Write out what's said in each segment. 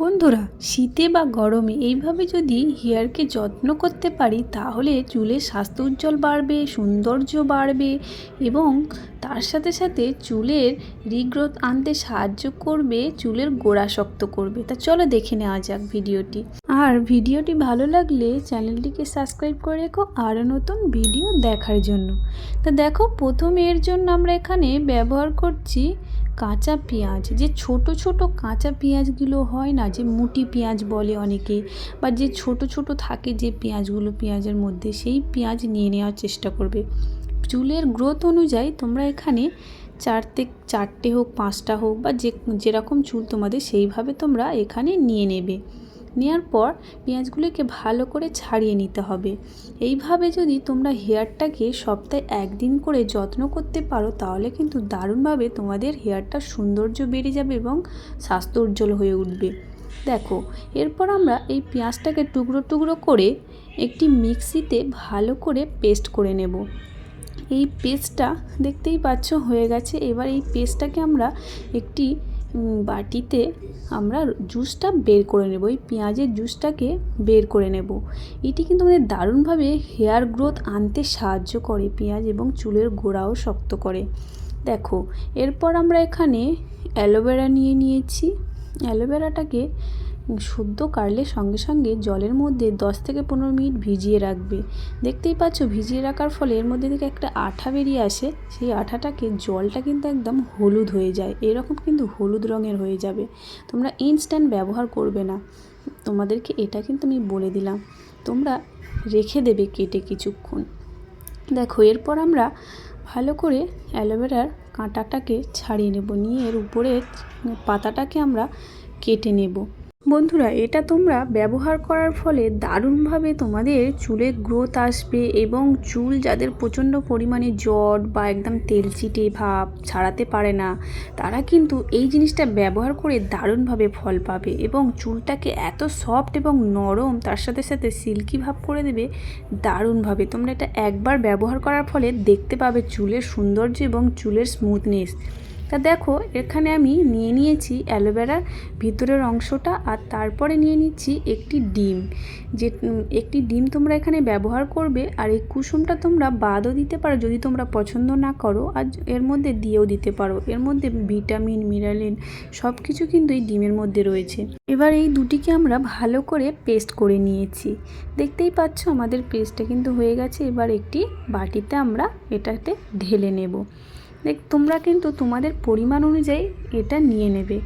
বন্ধুরা, শীতে বা গরমে এইভাবে যদি হেয়ারকে যত্ন করতে পারি, তাহলে চুলের স্বাস্থ্য উজ্জ্বল বাড়বে, সৌন্দর্য বাড়বে এবং তার সাথে সাথে চুলের রিগ্রোথ আনতে সাহায্য করবে, চুলের গোড়া শক্ত করবে। তা চলো দেখে নেওয়া যাক ভিডিওটি। আর ভিডিওটি ভালো লাগলে চ্যানেলটিকে সাবস্ক্রাইব করে রেখো আরও নতুন ভিডিও দেখার জন্য। তা দেখো, প্রথম এর জন্য আমরা এখানে ব্যবহার করছি কাঁচা পেঁয়াজ, যে ছোট ছোট কাঁচা পেঁয়াজগুলো হয় না, যে মুটি পেঁয়াজ বলে অনেকে, বা যে ছোট ছোট থাকে যে পেঁয়াজগুলো পেঁয়াজের মধ্যে, সেই পেঁয়াজ নিয়ে নেওয়ার চেষ্টা করবে। চুলের গ্রোথ অনুযায়ী তোমরা এখানে চারটে চারটে হোক, পাঁচটা হোক, বা যে, যেরকম চুল তোমাদের সেইভাবে তোমরা এখানে নিয়ে নেবে। নেওয়ার পর পেঁয়াজগুলোকে ভালো করে ছাড়িয়ে নিতে হবে। এইভাবে যদি তোমরা হেয়ারটাকে সপ্তাহে একদিন করে যত্ন করতে পারো, তাহলে কিন্তু দারুণভাবে তোমাদের হেয়ারটার সৌন্দর্য বেড়ে যাবে এবং স্বাস্থ্য উজ্জ্বল হয়ে উঠবে। দেখো, এরপর আমরা এই পেঁয়াজটাকে টুকরো টুকরো করে একটি মিক্সিতে ভালো করে পেস্ট করে নেব। এই পেস্টটা দেখতেই পাচ্ছ হয়ে গেছে। এবার এই পেস্টটাকে আমরা একটি বাটিতে আমরা জুসটা বের করে নেব। এই পেঁয়াজের জুসটাকে বের করে নেব। এটি কিন্তু আমাদের দারুণভাবে হেয়ার গ্রোথ আনতে সাহায্য করে পেঁয়াজ এবং চুলের গোড়াও শক্ত করে। দেখো, এরপর আমরা এখানে অ্যালোভেরা নিয়ে নিয়েছি। অ্যালোভেরাটাকে শুদ্ধ কাটলে সঙ্গে সঙ্গে জলের মধ্যে দশ থেকে পনেরো মিনিট ভিজিয়ে রাখবে। দেখতেই পাচ্ছ, ভিজিয়ে রাখার ফলে এর মধ্যে থেকে একটা আঠা বেরিয়ে আসে। সেই আঠাটাকে জলটা কিন্তু একদম হলুদ হয়ে যায়। এরকম কিন্তু হলুদ রঙের হয়ে যাবে। তোমরা ইনস্ট্যান্ট ব্যবহার করবে না। তোমাদেরকে এটা কিন্তু আমি বলে দিলাম। তোমরা রেখে দেবে কেটে কিছুক্ষণ। দেখো, এরপর আমরা ভালো করে অ্যালোভেরার কাঁটাটাকে ছাড়িয়ে নেব। নিয়ে এর উপরে পাতাটাকে আমরা কেটে নেব। বন্ধুরা, এটা তোমরা ব্যবহার করার ফলে দারুণভাবে তোমাদের চুলে গ্রোথ আসবে এবং চুল যাদের প্রচণ্ড পরিমাণে জট বা একদম তেলচিটে ভাব ছাড়াতে পারে না, তারা কিন্তু এই জিনিসটা ব্যবহার করে দারুণভাবে ফল পাবে এবং চুলটাকে এত সফট এবং নরম তার সাথে সাথে সিল্কি ভাব করে দেবে, দারুণভাবে। তোমরা এটা একবার ব্যবহার করার ফলে দেখতে পাবে চুলের সৌন্দর্য এবং চুলের স্মুথনেস তা দেখো, এখানে আমি নিয়ে নিয়েছি অ্যালোভেরার ভিতরের অংশটা আর তারপরে নিয়ে নিচ্ছি একটি ডিম। যে একটি ডিম তোমরা এখানে ব্যবহার করবে আর এই কুসুমটা তোমরা বাদও দিতে পারো যদি তোমরা পছন্দ না করো আর এর মধ্যে দিয়েও দিতে পারো। এর মধ্যে ভিটামিন, মিনারেল সব কিছু কিন্তু এই ডিমের মধ্যে রয়েছে। এবার এই দুটিকে আমরা ভালো করে পেস্ট করে নিয়েছি। দেখতেই পাচ্ছ আমাদের পেস্টটা কিন্তু হয়ে গেছে। এবার একটি বাটিতে আমরা এটাতে ঢেলে নেব। দেখ, তোমরা কিন্তু তোমাদের পরিমাণ অনুযায়ী এটা নিয়ে নেবে,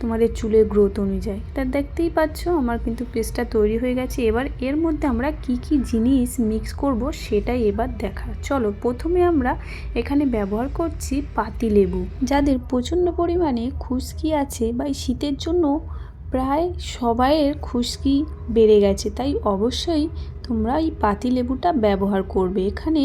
তোমাদের চুলের গ্রোথ অনুযায়ী। তা দেখতেই পাচ্ছ, আমার কিন্তু পেস্টটা তৈরি হয়ে গেছে। এবার এর মধ্যে আমরা কি কি জিনিস মিক্স করব সেটাই এবার দেখা। চলো, প্রথমে আমরা এখানে ব্যবহার করছি পাতি লেবু। যাদের প্রচণ্ড পরিমাণে খুশকি আছে বা শীতের জন্য প্রায় সবাইয়ের খুশকি বেড়ে গেছে, তাই অবশ্যই তোমরা এই পাতি লেবুটা ব্যবহার করবে। এখানে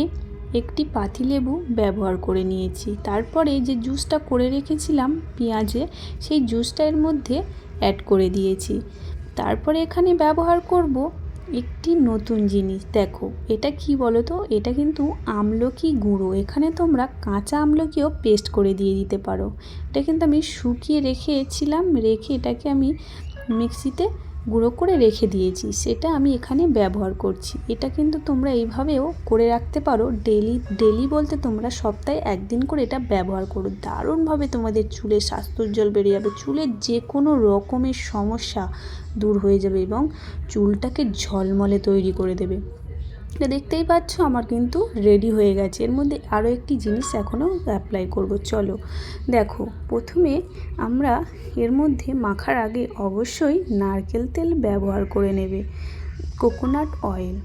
একটি পাতিলেবু ব্যবহার করে নিয়েছি। তারপরে যে জুসটা করে রেখেছিলাম, পেঁয়াজে, সেই জুসটা এর মধ্যে অ্যাড করে দিয়েছি। তারপরে এখানে ব্যবহার করব একটি নতুন জিনিস। দেখো, এটা কি বলো তো এটা কিন্তু আমলকি গুঁড়ো। এখানে তোমরা কাঁচা আমলকিও পেস্ট করে দিয়ে দিতে পারো। এটা কিন্তু আমি শুকিয়ে রেখেছিলাম। রেখে এটাকে আমি মিক্সিতে গুঁড়ো করে রেখে দিয়েছি, সেটা আমি এখানে ব্যবহার করছি। এটা কিন্তু তোমরা এইভাবেও করে রাখতে পারো। ডেলি ডেলি বলতে তোমরা সপ্তাহে একদিন করে এটা ব্যবহার করো। দারুণভাবে তোমাদের চুলের স্বাস্থ্যোজ্জ্বল বেড়ে যাবে চুলের যে কোনো রকমের সমস্যা দূর হয়ে যাবে এবং চুলটাকে ঝলমলে তৈরি করে দেবে। এটা দেখতেই পাচ্ছ আমার কিন্তু রেডি হয়ে গেছে। এর মধ্যে আরও একটি জিনিস এখনও অ্যাপ্লাই করব। চলো, দেখো, প্রথমে আমরা এর মধ্যে মাখার আগে অবশ্যই নারকেল তেল ব্যবহার করে নেবে। কোকোনাট অয়েল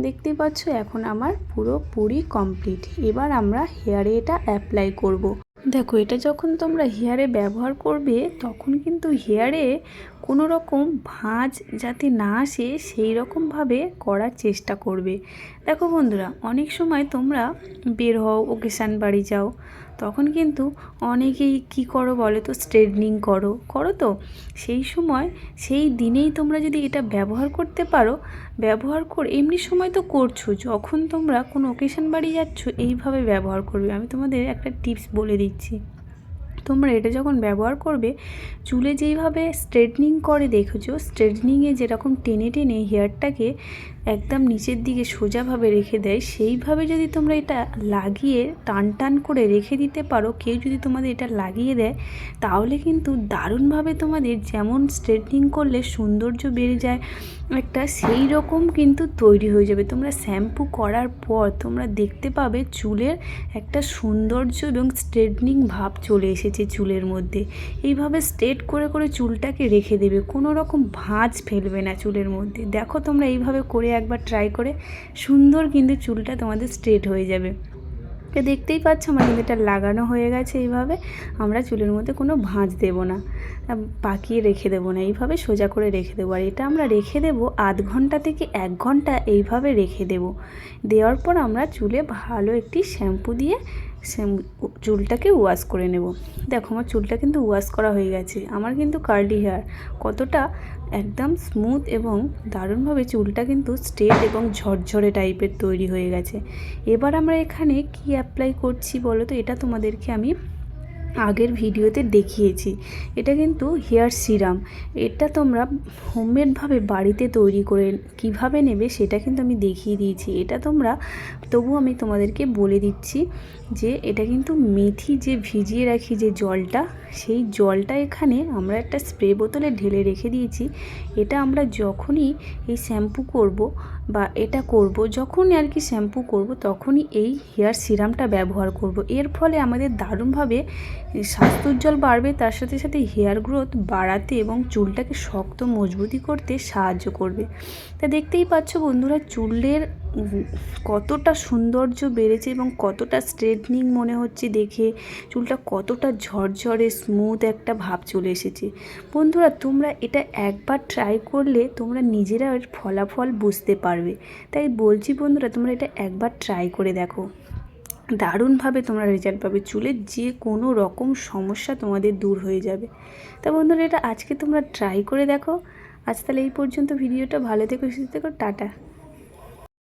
দেখতে পাচ্ছ এখন আমার পুরোপুরি কমপ্লিট এবার আমরা হেয়ারে এটা অ্যাপ্লাই করব। দেখো, এটা যখন তোমরা হেয়ারে ব্যবহার করবে, তখন কিন্তু হেয়ারে কোনো রকম ভাঁজ যাতে না আসে, সেই রকমভাবে করার চেষ্টা করবে। দেখো বন্ধুরা, অনেক সময় তোমরা বের হও ওকেশান বাড়ি যাও, তখন কিন্তু অনেকেই কি করো বলো তো স্ট্রেটনিং করো। করো তো? সেই সময়, সেই দিনেই তোমরা যদি এটা ব্যবহার করতে পারো, ব্যবহার করে, এমনি সময় তো করছ, যখন তোমরা কোনো ওকেশান বাড়ি যাচ্ছ, এইভাবে ব্যবহার করবে। আমি তোমাদের একটা টিপস বলে দিচ্ছি। তোমরা এটা যখন ব্যবহার করবে, চুলে যেইভাবে স্ট্রেটনিং করে দেখেছ স্ট্রেটনিংয়ে যেরকম টেনে টেনে হেয়ারটাকে একদম নিচের দিকে সোজাভাবে রেখে দেয়, সেইভাবে যদি তোমরা এটা লাগিয়ে টান টান করে রেখে দিতে পারো, কেউ যদি তোমাদের এটা লাগিয়ে দেয়, তাহলে কিন্তু দারুণভাবে তোমাদের যেমন স্ট্রেটনিং করলে সৌন্দর্য বেড়ে যায়, একটা সেই রকম কিন্তু তৈরি হয়ে যাবে। তোমরা শ্যাম্পু করার পর তোমরা দেখতে পাবে চুলের একটা সৌন্দর্য এবং স্ট্রেটনিং ভাব চলে এসেছে। চুলের মধ্যে। এইভাবে স্ট্রেট করে করে চুলটাকে রেখে দেবে। কোনো রকম ভাঁজ ফেলবে না চুলের মধ্যে। দেখো তোমরা এইভাবে করে একবার ট্রাই করে, সুন্দর কিন্তু চুলটা তোমাদের স্ট্রেট হয়ে যাবে। দেখতেই পাচ্ছ আমার কিন্তু এটা লাগানো হয়ে গেছে এইভাবে। আমরা চুলের মধ্যে কোনো ভাঁজ দেব না। পাকিয়ে রেখে দেবো না। এইভাবে সোজা করে রেখে দেবো। আর এটা আমরা রেখে দেবো আধ ঘণ্টা থেকে এক ঘণ্টা এইভাবে রেখে দেবো। দেওয়ার পর আমরা চুলে ভালো একটি শ্যাম্পু দিয়ে চুলটাকে ওয়াশ করে নেব। দেখো, আমার চুলটা কিন্তু ওয়াশ করা হয়ে গেছে। আমার কিন্তু কার্লি হেয়ার কতটা একদম স্মুথ এবং দারুণভাবে চুলটা কিন্তু স্ট্রেট এবং ঝরঝরে টাইপের তৈরি হয়ে গেছে। এবার আমরা এখানে কি অ্যাপ্লাই করছি বলো তো? এটা তোমাদেরকে আমি আগের ভিডিওতে দেখিয়েছি। এটা কিন্তু হেয়ার সিরাম। এটা তোমরা হোমমেডভাবে বাড়িতে তৈরি করে কীভাবে নেবে সেটা কিন্তু আমি দেখিয়ে দিয়েছি। এটা তোমরা, তবু আমি তোমাদেরকে বলে দিচ্ছি যে এটা কিন্তু মেথি যে ভিজিয়ে রাখি যে জলটা, সেই জলটা এখানে আমরা একটা স্প্রে বোতলে ঢেলে রেখে দিয়েছি। এটা আমরা যখনই এই শ্যাম্পু করব বা এটা করব যখন আর কি শ্যাম্পু করব, তখনই এই হেয়ার সিরামটা ব্যবহার করব। এর ফলে আমাদের দারুণভাবে স্বাস্থ্যোজ্জ্বল বাড়বে, তার সাথে সাথে হেয়ার গ্রোথ বাড়াতে এবং চুলটাকে শক্ত মজবুতি করতে সাহায্য করবে। তা দেখতেই পাচ্ছ বন্ধুরা, চুলের কতটা সৌন্দর্য বেড়েছে এবং কতটা স্ট্রেটনিং মনে হচ্ছে দেখে, চুলটা কতটা ঝরঝরে স্মুথ একটা ভাব চলে এসেছে। বন্ধুরা, তোমরা এটা একবার ট্রাই করলে তোমরা নিজেরা এর ফলাফল বুঝতে পারবে। তাই বলছি বন্ধুরা, তোমরা এটা একবার ট্রাই করে দেখো। দারুণভাবে তোমরা রেজাল্ট পাবে চুলের যে কোনো রকম সমস্যা তোমাদের দূর হয়ে যাবে। তা বন্ধুরা, এটা আজকে তোমরা ট্রাই করে দেখো। আজ তাহলে এই পর্যন্ত, ভিডিওটা ভালো থেকো, সুস্থ থেকো, টাটা।